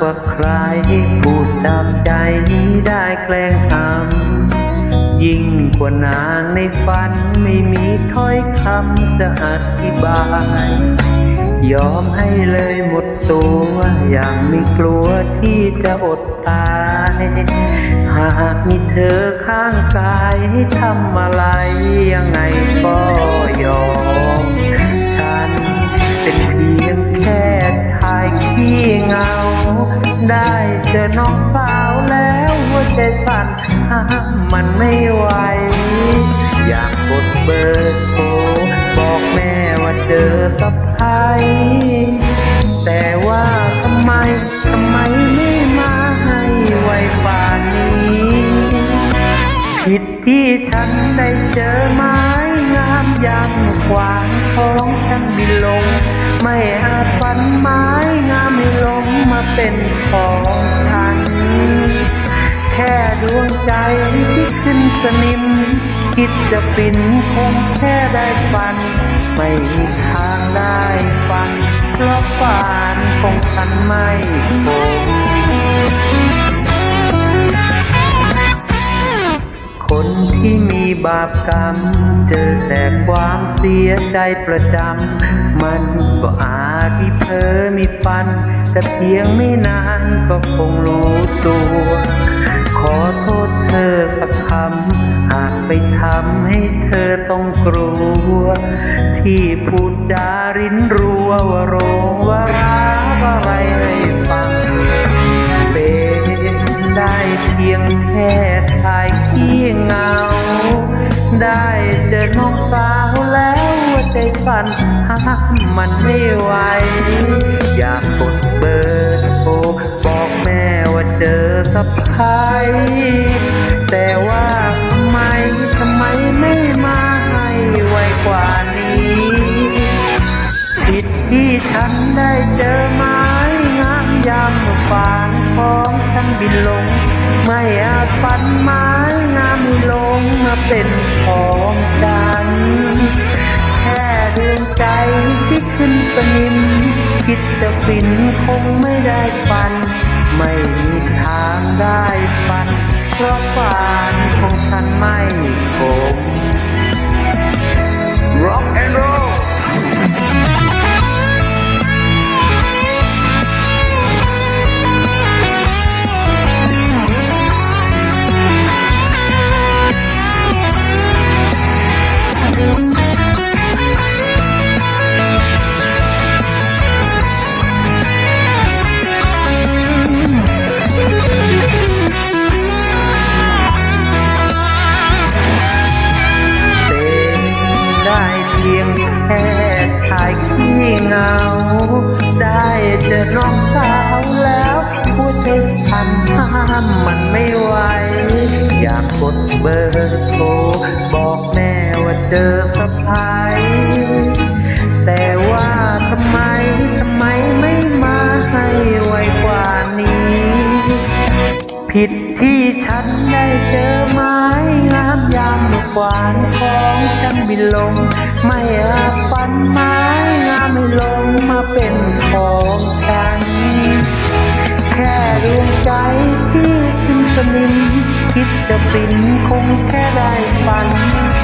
กว่าใคร พูดตามใจได้แกล้งทำยิ่งกว่านางในฝันไม่มีถ้อยคำจะอธิบาย ยอมให้เลยหมดตัวอย่างไม่กลัวที่จะอดตาย หากมีเธอข้างกายให้ทำอะไร ได้เจอน้องสาวแล้วหัวใจสั่นห้ามมันไม่ไหว อยากกดเบอร์โทรบอกแม่ว่าเจอสะพายแต่ว่าทำไมทำไมไม่มาให้ไวป่านนี้ผิดที่ฉันได้เจอไม้งามยามขวางท้องฉันบินลง ไม่อาจฝันมา เป็นของฉัน แค่ดวงใจที่ขึ้นสนิม คิดจะปินคงแค่ได้ฟัน ไม่มีทางได้ฟันเพราะฝันของฉันไม่คงคนที่มีบาปกรรม เจอแต่ความเสียใจประจำ มันก็อา มีฟัน แต่เพียงไม่นานก็คงรู้ตัว ขอโทษเธอสักคำหากไปทำให้เธอต้องกลัว ที่พูดจารินรัวว่าโรงว่าร้าวอะไร แล้วหัวใจสั่นห้ามันไม่ไหว อยากกดเบอร์โทรบอกแม่ว่าเจอสะพายแต่ว่าทำไมทำไมไม่มาให้ไวกว่านี้ผิดที่ฉันได้เจอไม้งามยามฝานของฉันบินลง ไม่อาจฝันไม้งามลงมาเป็นของ สนิมคิดจะฟินคงไม่ได้ฟัน ไม่มีทางได้ฟันเพราะฝัน พียงแค่ชายขี้เงา ได้เจอน้องสาวแล้วหัวใจพันห้ามมันไม่ไหว อยากกดเบอร์โทรบอกแม่ว่าเจอสะพายแต่ว่าทำไมทำไมไม่มาให้ไวกว่านี้ ผิดที่ฉันได้เจอามกวานของฉันบินลง ไม่อาจฝันไม้งามไม่ลงมาเป็นของฉัน แค่ดวงใจที่ขึ้นสนิมคิดจะปินคงแค่ได้ฟัน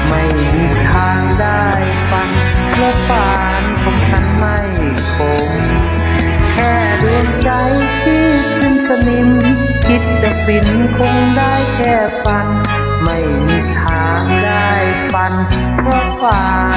ไม่มีทางได้ฟันเพราะปานของฉันไม่คงแค่ดวงใจที่ขึ้นสนิมคิดจะฟินคงได้แค่ฟัน เ